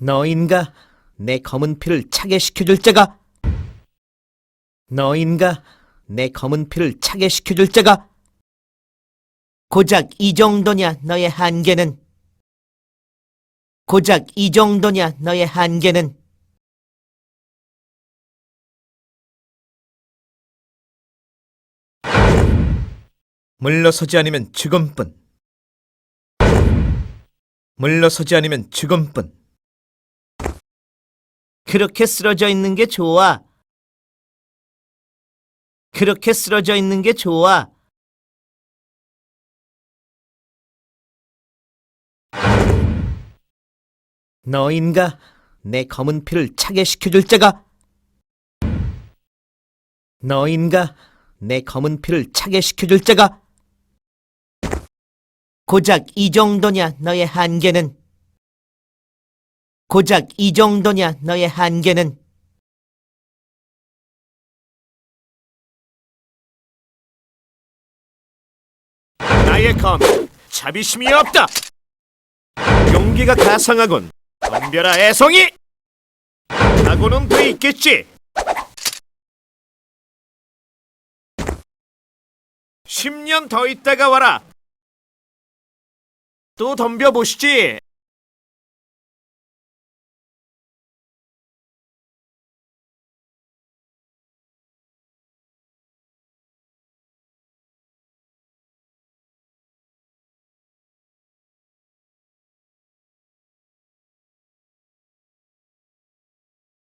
너인가 내 검은 피를 차게 시켜줄 자가? 너인가 내 검은 피를 차게 시켜줄 자가? 고작 이 정도냐 너의 한계는? 고작 이 정도냐 너의 한계는? 물러서지 않으면 죽음뿐. 물러서지 않으면 죽음뿐. 그렇게 쓰러져 있는 게 좋아. 그렇게 쓰러져 있는 게 좋아. 너인가 내 검은 피를 차게 시켜줄 자가? 너인가 내 검은 피를 차게 시켜줄 자가? 고작 이 정도냐 너의 한계는? 고작 이 정도냐 너의 한계는? 나의 검 자비심이 없다. 용기가 가상하군. 덤벼라 애송이. 각오는 돼 있겠지. 10년 더 있다가 와라. 또 덤벼 보시지.